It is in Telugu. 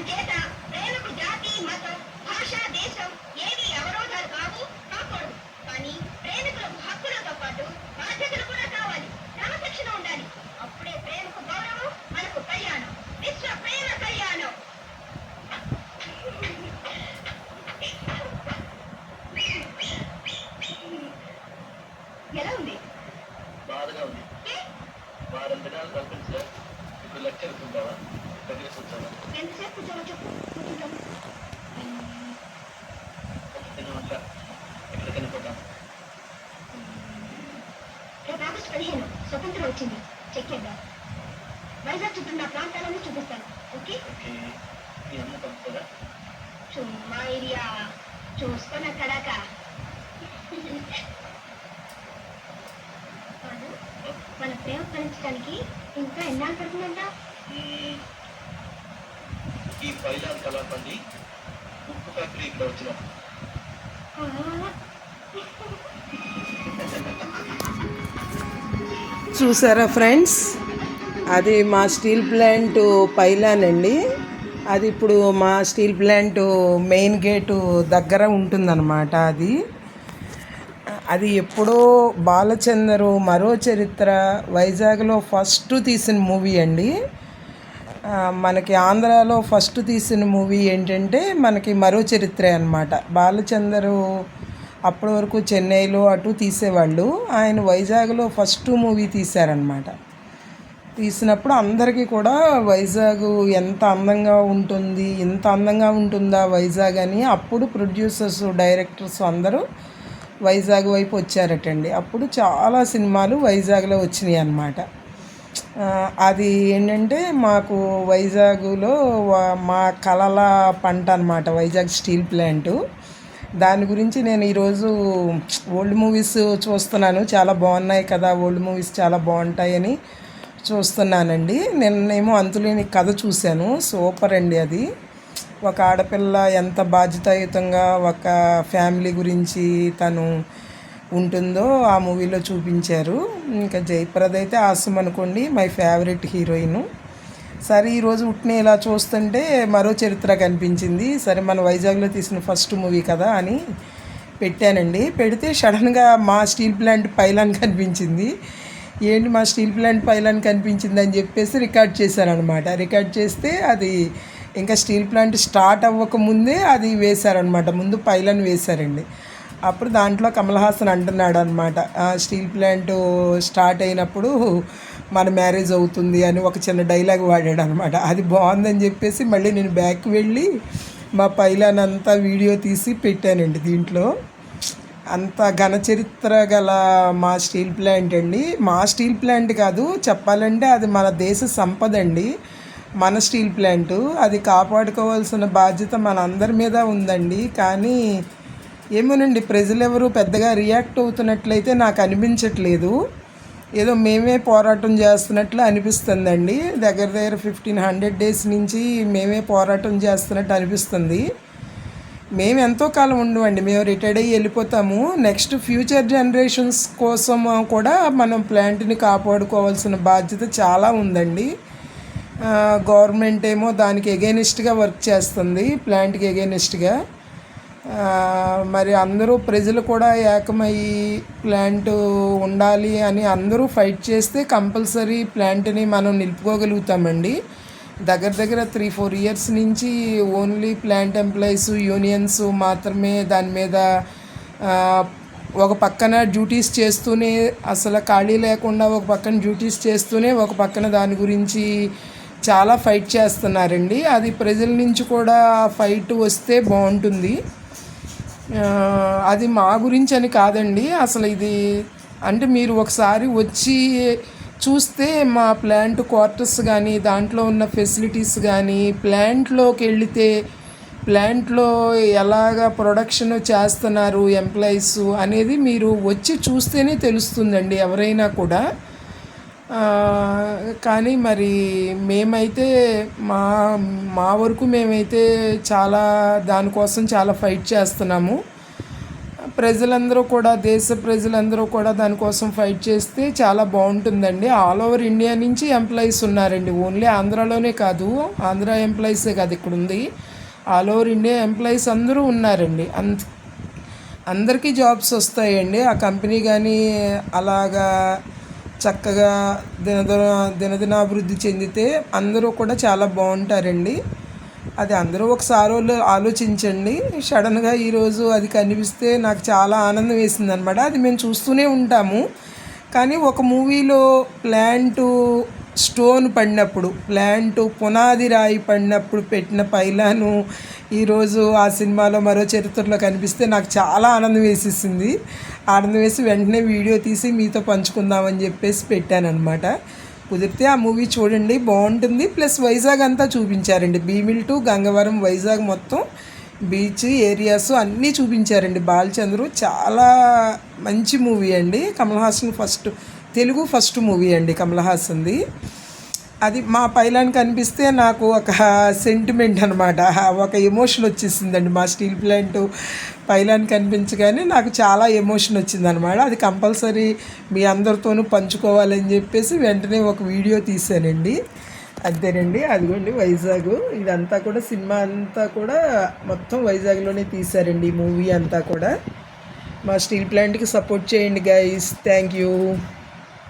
అంచేత ప్రేమకు జాతి మతం భాష దేశం ఏవి అవరోధాలు కావు కాకూడదు. కానీ ప్రేమికులకు హక్కులతో పాటు బాధ్యతలు కూడా కావాలి. క్రమశిక్షణ ఉండాలి. అప్పుడే ప్రేమకు గౌరవం మనకు కళ్యాణం. విశ్వ ప్రేమ కళ్యాణం. ఎలా ఉంది? బాధగా ఉంది? వారం దినాలు కనిపించలే ఇప్పుడు లెక్చర్ ఉంటావా ఎంతసేపు ఆగస్టు పదిహేను స్వతంత్రం వచ్చింది చెక్ చేద్దాం వైజాగ్ చుట్టూ నా చూపిస్తాను ఓకే చుమ్మా ఏరియా చూసుకొని అక్కడాక మన ప్రేమ ఫలించడానికి ఇంకా ఎన్నాళ్ళు పడుతుందంట ఈ పైలాన్ కళాపండి ఉప్పు ఫ్యాక్టరీ ఇక్కడ వచ్చినాం చూసారా ఫ్రెండ్స్? అది మా స్టీల్ ప్లాంట్ పైలాన్ అండి. అది ఇప్పుడు మా స్టీల్ ప్లాంట్ మెయిన్ గేటు దగ్గర ఉంటుందన్నమాట అది. అది ఎప్పుడో బాలచందరు మరో చరిత్ర వైజాగ్లో ఫస్ట్ తీసిన మూవీ అండి. మనకి ఆంధ్రాలో ఫస్ట్ తీసిన మూవీ ఏంటంటే మనకి మరో చరిత్రే అనమాట బాలచందరు అప్పటి వరకు చెన్నైలో అటు తీసేవాళ్ళు. ఆయన వైజాగ్లో ఫస్ట్ మూవీ తీశారనమాట తీసినప్పుడు అందరికీ కూడా వైజాగ్ ఎంత అందంగా ఉంటుంది ఇంత అందంగా ఉంటుందా వైజాగ్ అని అప్పుడు ప్రొడ్యూసర్స్ డైరెక్టర్స్ అందరూ వైజాగ్ వైపు వచ్చారటండి. అప్పుడు చాలా సినిమాలు వైజాగ్లో వచ్చినాయి అన్నమాట అది ఏంటంటే మాకు వైజాగ్లో మా కళల పంట అనమాట వైజాగ్ స్టీల్ ప్లాంటు. దాని గురించి నేను ఈరోజు ఓల్డ్ మూవీస్ చూస్తున్నాను. చాలా బాగున్నాయి కదా ఓల్డ్ మూవీస్ చాలా బాగుంటాయని చూస్తున్నానండి. నిన్నేమో అంతులేని కథ చూశాను. సూపర్ అండి అది. ఒక ఆడపిల్ల ఎంత బాధ్యతాయుతంగా ఒక ఫ్యామిలీ గురించి తను ఉంటుందో ఆ మూవీలో చూపించారు. ఇంకా జయప్రద అయితే ఆసం అనుకోండి మై ఫేవరెట్ హీరోయిన్ సరే ఈరోజు ఉట్టిని ఇలా చూస్తుంటే మరో చరిత్ర కనిపించింది. సరే మన వైజాగ్లో తీసిన ఫస్ట్ మూవీ కదా అని పెట్టానండి. పెడితే సడన్గా మా స్టీల్ ప్లాంట్ పైలాన్ కనిపించింది. ఏంటి మా స్టీల్ ప్లాంట్ పైలాన్ కనిపించింది అని చెప్పేసి రికార్డ్ చేశారనమాట రికార్డ్ చేస్తే అది ఇంకా స్టీల్ ప్లాంట్ స్టార్ట్ అవ్వక ముందే అది వేశారనమాట ముందు పైలాన్ వేశారండి. అప్పుడు దాంట్లో కమల్ హాసన్ అంటున్నాడు అనమాట స్టీల్ ప్లాంట్ స్టార్ట్ అయినప్పుడు మన మ్యారేజ్ అవుతుంది అని ఒక చిన్న డైలాగ్ వాడాడు అనమాట అది బాగుందని చెప్పేసి మళ్ళీ నేను బ్యాక్ వెళ్ళి మా పైలానంతా వీడియో తీసి పెట్టానండి దీంట్లో. అంత ఘన చరిత్ర గల మా స్టీల్ ప్లాంట్ అండి. మా స్టీల్ ప్లాంట్ కాదు చెప్పాలంటే అది మన దేశ సంపద అండి మన స్టీల్ ప్లాంట్. అది కాపాడుకోవాల్సిన బాధ్యత మన అందరి మీద ఉందండి. కానీ ఏమోనండి ప్రజలు ఎవరు పెద్దగా రియాక్ట్ అవుతున్నట్లయితే నాకు అనిపించట్లేదు. ఏదో మేమే పోరాటం చేస్తున్నట్లు అనిపిస్తుందండి. దగ్గర దగ్గర ఫిఫ్టీన్ హండ్రెడ్ డేస్ నుంచి మేమే పోరాటం చేస్తున్నట్టు అనిపిస్తుంది. మేము ఎంతో కాలం ఉండవండి మేము రిటైర్డ్ అయ్యి వెళ్ళిపోతాము. నెక్స్ట్ ఫ్యూచర్ జనరేషన్స్ కోసం కూడా మనం ప్లాంట్ని కాపాడుకోవాల్సిన బాధ్యత చాలా ఉందండి. గవర్నమెంట్ ఏమో దానికి ఎగెనిస్ట్గా వర్క్ చేస్తుంది ప్లాంట్కి ఎగెనిస్ట్గా మరి అందరూ ప్రజలు కూడా ఏకమయ్యి ప్లాంట్ ఉండాలి అని అందరూ ఫైట్ చేస్తే కంపల్సరీ ప్లాంట్ని మనం నిలుపుకోగలుగుతామండి. దగ్గర దగ్గర త్రీ ఫోర్ ఇయర్స్ నుంచి ఓన్లీ ప్లాంట్ ఎంప్లాయీస్ యూనియన్స్ మాత్రమే దాని మీద ఒక పక్కన డ్యూటీస్ చేస్తూనే అసలు ఖాళీ లేకుండా ఒక పక్కన డ్యూటీస్ చేస్తూనే ఒక పక్కన దాని గురించి చాలా ఫైట్ చేస్తున్నారండి. అది ప్రజల నుంచి కూడా ఫైట్ వస్తే బాగుంటుంది. అది మా గురించి అని కాదండి. అసలు ఇది అంటే మీరు ఒకసారి వచ్చి చూస్తే మా ప్లాంట్ క్వార్టర్స్ కానీ దాంట్లో ఉన్న ఫెసిలిటీస్ కానీ ప్లాంట్లోకి వెళితే ప్లాంట్లో ఎలాగ ప్రొడక్షన్ చేస్తున్నారు ఎంప్లాయీస్ అనేది మీరు వచ్చి చూస్తేనే తెలుస్తుందండి ఎవరైనా కూడా. కానీ మరి మేమైతే మా మా వరకు మేమైతే చాలా దానికోసం చాలా ఫైట్ చేస్తున్నాము. ప్రజలందరూ కూడా దేశ ప్రజలందరూ కూడా దానికోసం ఫైట్ చేస్తే చాలా బాగుంటుందండి. ఆల్ ఓవర్ ఇండియా నుంచి ఎంప్లాయీస్ ఉన్నారండి. ఓన్లీ ఆంధ్రాలోనే కాదు ఆంధ్ర ఎంప్లాయీసే కాదు ఇక్కడ ఉంది ఆల్ ఓవర్ ఇండియా ఎంప్లాయీస్ అందరూ ఉన్నారండి. అంత అందరికీ జాబ్స్ వస్తాయండి. ఆ కంపెనీ కానీ అలాగా చక్కగా దినదిన దినదినాభివృద్ధి చెందితే అందరూ కూడా చాలా బాగుంటారండి. అది అందరూ ఒకసారి వాళ్ళు ఆలోచించండి. సడన్గా ఈరోజు అది కనిపిస్తే నాకు చాలా ఆనందం వేసింది అనమాట అది మేము చూస్తూనే ఉంటాము. కానీ ఒక మూవీలో ప్లాంటు స్టోన్ పడినప్పుడు ప్లాంటు పునాది రాయి పడినప్పుడు పెట్టిన పైలాను ఈరోజు ఆ సినిమాలో మరో చరిత్రలో కనిపిస్తే నాకు చాలా ఆనందం వేసేసింది. ఆనందం వేసి వెంటనే వీడియో తీసి మీతో పంచుకుందామని చెప్పేసి పెట్టానన్నమాట. కుదిరితే ఆ మూవీ చూడండి బాగుంటుంది. ప్లస్ వైజాగ్ అంతా చూపించారండి. భీమిల్ టు గంగవరం వైజాగ్ మొత్తం బీచ్ ఏరియాస్ అన్నీ చూపించారండి. బాలచంద్రు చాలా మంచి మూవీ అండి. Kamal Haasan first Telugu first movie అండి కమల్ హాసన్ది. అది మా పైలాన్ కనిపిస్తే నాకు ఒక సెంటిమెంట్ అనమాట ఒక ఎమోషన్ వచ్చేసిందండి మా స్టీల్ ప్లాంట్ పైలాన్ కనిపించగానే నాకు చాలా ఎమోషన్ వచ్చిందనమాట అది కంపల్సరీ మీ అందరితోనూ పంచుకోవాలని చెప్పేసి వెంటనే ఒక వీడియో తీశానండి. అంతేనండి అదిగోండి వైజాగ్. ఇదంతా కూడా సినిమా అంతా కూడా మొత్తం వైజాగ్లోనే తీశారండి ఈ మూవీ అంతా కూడా. మా స్టీల్ ప్లాంట్కి సపోర్ట్ చేయండి గైస్ థ్యాంక్ యూ